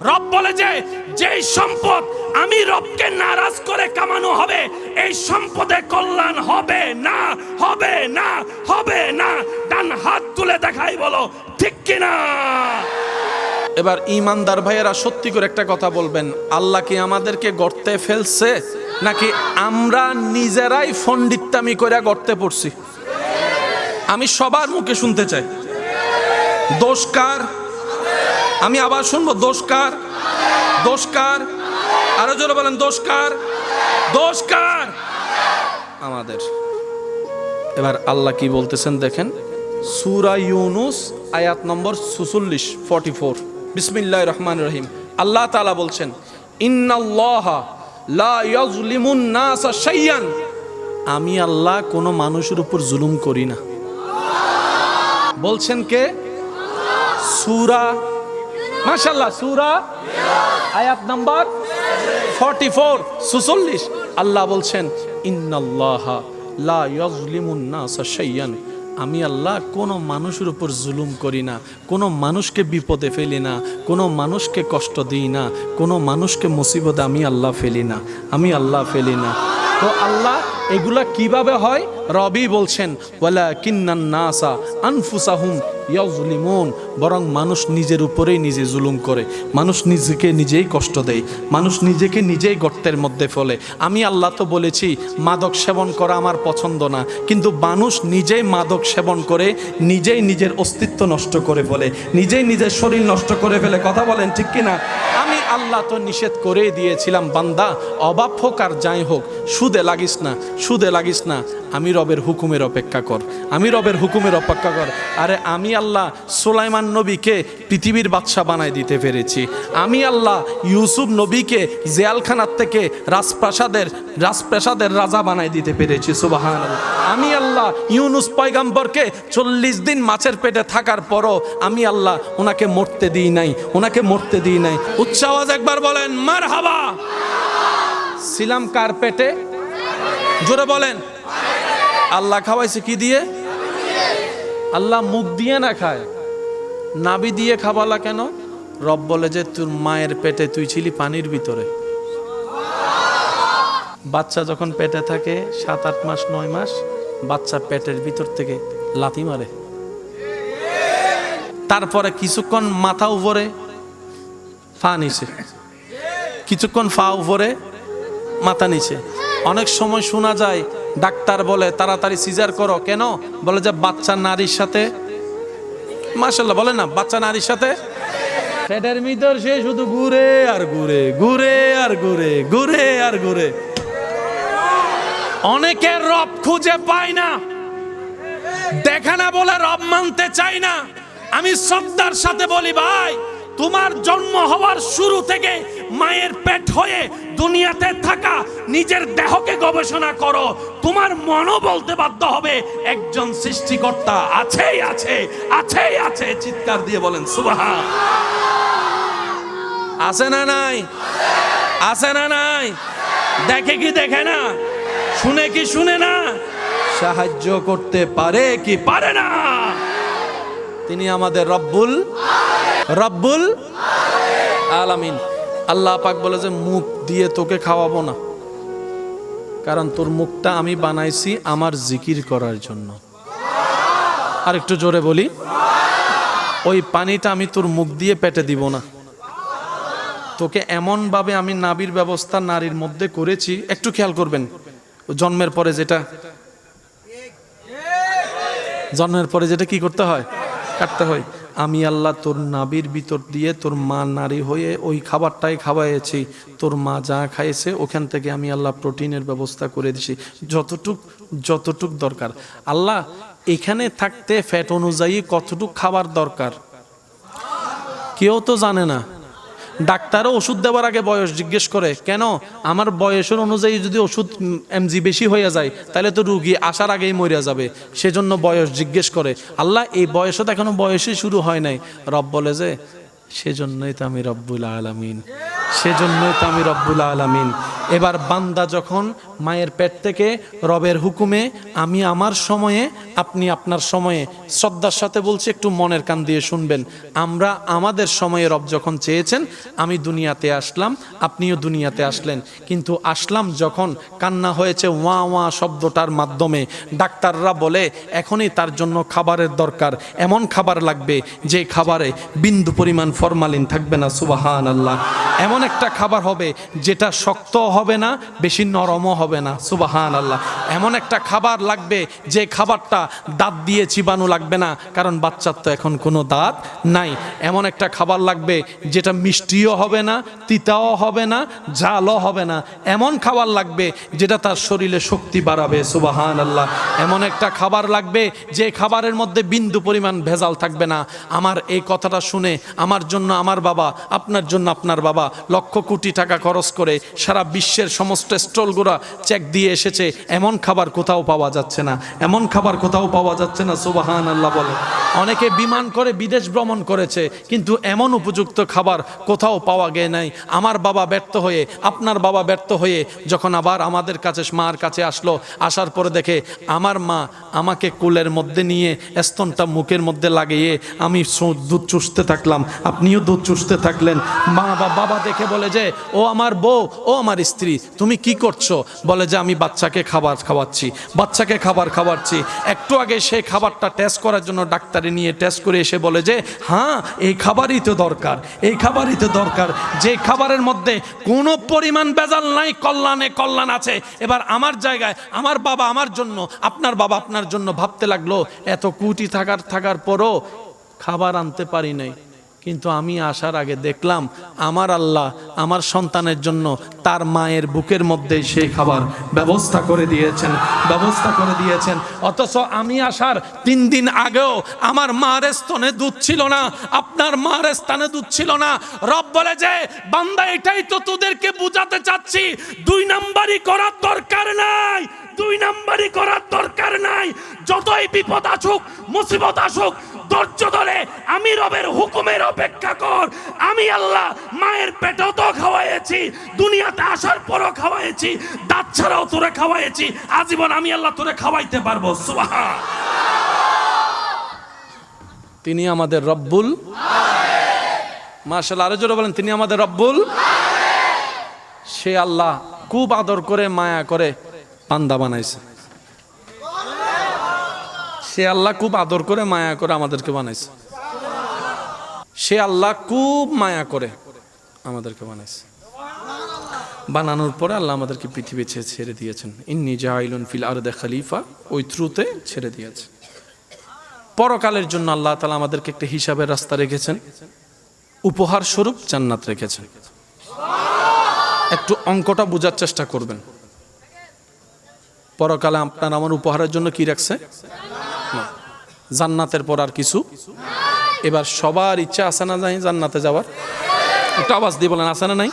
রব বলে যে, যেই সম্পদ আমি রবকে নারাজ করে কামানো হবে, এই সম্পদে কল্যাণ হবে না হবে না হবে না। ডান হাত তুলে দেখাই বলো, ঠিক কিনা? এবার ইমানদার ভাইয়েরা সত্যি করে একটা কথা বলবেন, আল্লাহ কি আমাদেরকে গর্তে ফেলছে, নাকি আমরা নিজেরাই ফন্ডিত্তামি করে গর্তে পড়ছি? আমি সবার মুখে শুনতে চাই। দোষকার আমি আবার শুনব দোষকার দোষকার আরও জোরে বলেন দোষকার দোষকার আমাদের। এবার আল্লাহ কি বলতেছেন দেখেন? সুরা ইউনুস, আয়াত নম্বর সুচল্লিশ ফর্টি ফোর বিসমিল্লাহ রহমান রহিম। আল্লাহ তালা বলছেন লা আমি আল্লাহ কোনো মানুষের উপর জুলুম করি না। বলছেন কে? সুরা মাশাল্লাহ সুরা আয়াত নাম্বার ফর্টি ফোর সুচল্লিশ আল্লাহ বলছেন, ইন্নাল্লাহ লা ইয়াজলিমুন নাসা শাইয়ান আমি আল্লাহ কোনো মানুষের উপর জুলুম করি না, কোনো মানুষকে বিপদে ফেলি না, কোনো মানুষকে কষ্ট দিই না, কোনো মানুষকে মুসিবতে আমি আল্লাহ ফেলি না, আমি আল্লাহ ফেলি না। তো আল্লাহ এগুলা কীভাবে হয়? রবি বলছেন ওয়ালা কিন্নান আনফুসাহুম ইয়াজলিমুন বরং মানুষ নিজের উপরেই নিজে জুলুম করে। মানুষ নিজেকে নিজেই কষ্ট দেয়। মানুষ নিজেকে নিজেই গর্তের মধ্যে ফলে। আমি আল্লাহ তো বলেছি, মাদক সেবন করা আমার পছন্দ না। কিন্তু মানুষ নিজেই মাদক সেবন করে, নিজেই নিজের অস্তিত্ব নষ্ট করে ফেলে। নিজেই নিজের শরীর নষ্ট করে ফেলে। কথা বলেন ঠিক কি না আমি আল্লাহ তো নিষেধ করেই দিয়েছিলাম, বান্দা অভাব হোক আর যাই হোক, সুদে লাগিস না। সুদে লাগিস না। আমি রবের হুকুমের অপেক্ষা কর। আমি রবের হুকুমের অপেক্ষা কর। আরে আমি আল্লাহ সোলাইমান নবীকে পৃথিবীর বাদশা বানাই দিতে পেরেছি। আমি আল্লাহ ইউসুফ নবীকে জেয়ালখানার থেকে রাজপ্রাসাদের রাজপ্রাসাদের রাজা বানাই দিতে পেরেছি। সুবাহান আমি আল্লাহ ইউনুস পয়গাম্বরকে চল্লিশ দিন মাছের পেটে থাকার পরও আমি আল্লাহ ওনাকে মরতে দিই নাই। ওনাকে মরতে দিই নাই। উচ্চ আওয়াজ একবার বলেন মার হাবা ছিলাম কার পেটে? জোরে বলেন। আল্লাহ খাওয়াইছে কি দিয়ে? আল্লাহ মুখ দিয়ে না খায়? নাবি দিয়ে খাবালা কেন? রব বলে যে, তোর মায়ের পেটে তুই ছিলি পানির ভিতরে। বাচ্চা যখন পেটে থাকে, সাত, আট মাস, নয় মাস, বাচ্চা পেটের ভিতর থেকে লাথি মারে। তারপরে কিছুক্ষণ মাথা উপরে, ফা নিচে। কিছুক্ষণ ফা উপরে, মাথা নিচে। অনেক সময় শোনা যায়, ডাক্তার বলে, তাড়াতাড়ি সিজার করো। কেন? বলে যে বাচ্চা নারীর সাথে। মাশাল্লাহ বলে না, বাচ্চা নারীর সাথে? পেটের ভিতর সে শুধু ঘুরে আর ঘুরে ঘুরে আর ঘুরে ঘুরে আর ঘুরে। অনেকের রব খুঁজে পায় না। দেখা না বলে রব মানতে চাই না। আমি শ্রদ্ধার সাথে বলি, ভাই তোমার জন্ম হওয়ার শুরু থেকে মায়ের পেট হয়ে দুনিয়াতে থাকা, নিজের দেহকে গবেষণা করো। তোমার মনও বলতে বাধ্য হবে, একজন সৃষ্টিকর্তা আছেই আছে আছেই আছে, চিৎকার দিয়ে বলেন সুবাহা আছে না নাই? আছে না নাই? দেখে কি দেখে না? শুনে কি শুনে না? সাহায্য করতে পারে কি পারে না? তিনি আমাদের রব্বুল রব্বুল আলামিন। আল্লাহ পাক বলে যে, মুখ দিয়ে তোকে খাওয়াবো না। কারণ তোর মুখটা আমি বানাইছি আমার জিকির করার জন্য। আর একটু জোরে বলি, ওই পানিটা আমি তোর মুখ দিয়ে পেটে দিব না। তোকে এমনভাবে আমি নাবির ব্যবস্থা নারীর মধ্যে করেছি, একটু খেয়াল করবেন, জন্মের পরে যেটা, জন্মের পরে যেটা কি করতে হয়? কাটতে হয়। আমি আল্লাহ তোর নাবির ভিতর দিয়ে তোর মা নারী হয়ে ওই খাবারটাই খাওয়াইছি। তোর মা যা খাইছে, ওখান থেকে আমি আল্লাহ প্রোটিনের ব্যবস্থা করে দিছি। যতটুক যতটুক দরকার। আল্লাহ, এখানে থাকতে ফ্যাট অনুযায়ী কতটুক খাবার দরকার? কেউ তো জানে না। ডাক্তারও ওষুধ দেওয়ার আগে বয়স জিজ্ঞেস করে, কেন? আমার বয়সের অনুযায়ী যদি ওষুধ এমজি বেশি হয়ে যায়, তাহলে তো রুগী আসার আগেই মরিয়া যাবে। সেজন্য বয়স জিজ্ঞেস করে, আল্লাহ, এই বয়সও তো এখনও বয়সই শুরু হয় নাই। রব বলে যে, সেজন্যই তো আমি রব্বুল আলামিন, সেজন্যই তো আমি রব্বুল আলামিন। এবার বান্দা যখন মায়ের পেট থেকে রবের হুকুমে, আমি আমার সময়ে, আপনি আপনার সময়ে, শ্রদ্ধার সাথে বলছি, একটু মনের কান দিয়ে শুনবেন। আমরা আমাদের সময়ে রব যখন চেয়েছেন, আমি দুনিয়াতে আসলাম, আপনিও দুনিয়াতে আসলেন। কিন্তু আসলাম যখন কান্না হয়েছে, ওয়া ওয়া শব্দটার মাধ্যমে। ডাক্তাররা বলে, এখনই তার জন্য খাবারের দরকার। এমন খাবার লাগবে যে খাবারে বিন্দু পরিমাণ ফরমালিন থাকবে না সুবাহান আল্লাহ এমন একটা খাবার হবে যেটা শক্ত হবে না, বেশি নরমও হবে না। সুবাহান আল্লাহ এমন একটা খাবার লাগবে, যে খাবারটা দাঁত দিয়ে চিবানো লাগবে না, কারণ বাচ্চার তো এখন কোনো দাঁত নাই। এমন একটা খাবার লাগবে, যেটা মিষ্টিও হবে না, তিতাও হবে না ঝালও হবে না। এমন খাবার লাগবে, যেটা তার শরীরে শক্তি বাড়াবে সুবাহান আল্লাহ এমন একটা খাবার লাগবে, যে খাবারের মধ্যে বিন্দু পরিমাণ ভেজাল থাকবে না। আমার এই কথাটা শুনে, আমার জন্য আমার বাবা, আপনার জন্য আপনার বাবা লক্ষ কোটি টাকা খরচ করে সারা বিশ্বের সমস্ত স্টলগুলো চেক দিয়ে এসেছে, এমন খাবার কোথাও পাওয়া যাচ্ছে না, এমন খাবার কোথাও পাওয়া যাচ্ছে না সুবাহান আল্লাহ বলে। অনেকে বিমান করে বিদেশ ভ্রমণ করেছে, কিন্তু এমন উপযুক্ত খাবার কোথাও পাওয়া গে নাই। আমার বাবা ব্যর্থ হয়ে, আপনার বাবা ব্যর্থ হয়ে যখন আবার আমাদের কাছে মার কাছে আসলো, আসার পরে দেখে, আমার মা আমাকে কুলের মধ্যে নিয়ে, স্তনটা মুখের মধ্যে লাগিয়ে, আমি দুধ চুষতে থাকলাম, আপনিও দুধ চুষতে থাকলেন। মা বা বাবা দেখে বলে যে, ও আমার বউ, ও আমার তুমি কি করছ? বলে যে আমি বাচ্চাকে খাবার খাওয়াচ্ছি, বাচ্চাকে খাবার খাওয়াচ্ছি। একটু আগে সেই খাবারটা টেস্ট করার জন্য ডাক্তারে নিয়ে টেস্ট করে এসে বলে যে হ্যাঁ এই খাবারই তো দরকার, এই খাবারই তো দরকার। যে খাবারের মধ্যে কোনো পরিমাণ বেজাল নাই, কল্যাণে কল্যাণ আছে। এবার আমার জায়গায়, আমার বাবা আমার জন্য, আপনার বাবা আপনার জন্য ভাবতে লাগল, এত কুটি থাকার থাকার পরও খাবার আনতে পারি নাই। কিন্তু আমি আসার আগে দেখলাম আমার আল্লাহ আমার সন্তানের জন্য তার মায়ের বুকের মধ্যেই সেই খাবার ব্যবস্থা করে দিয়েছেন, ব্যবস্থা করে দিয়েছেন। অথচ আমি আসার তিন দিন আগেও আমার মার স্তনে দুধ ছিল না, আপনার মার স্থানে দুধ ছিল না। রব বলে যে, বান্দা, এটাই তো তোদেরকে বুঝাতে চাচ্ছি, দুই নাম্বারই করার দরকার নাই, দুই নাম্বারই করার দরকার নাই। যতই বিপদ আসুক, মুসিবত আসুক ধৈর্য ধরে, আমি রবের হুকুমের অপেক্ষা কর। আমি আল্লাহ মায়ের পেটেও তো খাওয়াইছি দুনিয়াতে আসার পরও খাওয়াইছি দাঁত ছাড়াও তোরে খাওয়াইছি আজীবন আমি আল্লাহ তোরে খাওয়াইতে পারব। সুবহান। তিনি আমাদের রব্বুল মার্শাল আরও জোরে বলেন, তিনি আমাদের রব্বুল সে আল্লাহ খুব আদর করে, মায়া করে পান্দা বানাইছে। সে আল্লাহ খুব আদর করে, মায়া করে আমাদেরকে বানাইছে। সে আল্লাহ খুব মায়া করে আমাদেরকে বানাইছে। বানানোর পরে আল্লাহ আমাদেরকে পৃথিবী ছেড়ে দিয়েছেন। ইন্নি জাহাইলুন ফিল আরদে খালিফা, ওই থ্রুতে ছেড়ে দিয়েছে। পরকালের জন্য আল্লাহ তালা আমাদেরকে একটা হিসাবের রাস্তা রেখেছেন। উপহার স্বরূপ জান্নাত রেখেছেন। একটু অঙ্কটা বোঝার চেষ্টা করবেন। পরকালে আপনার আমার উপহারের জন্য কি রাখছে। জান্নাতের পর আর কিছু? এবার সবার ইচ্ছা আছে না জান্নাতে যাওয়ার? একটা আওয়াজ দিয়ে বলেন, আছে না নাই?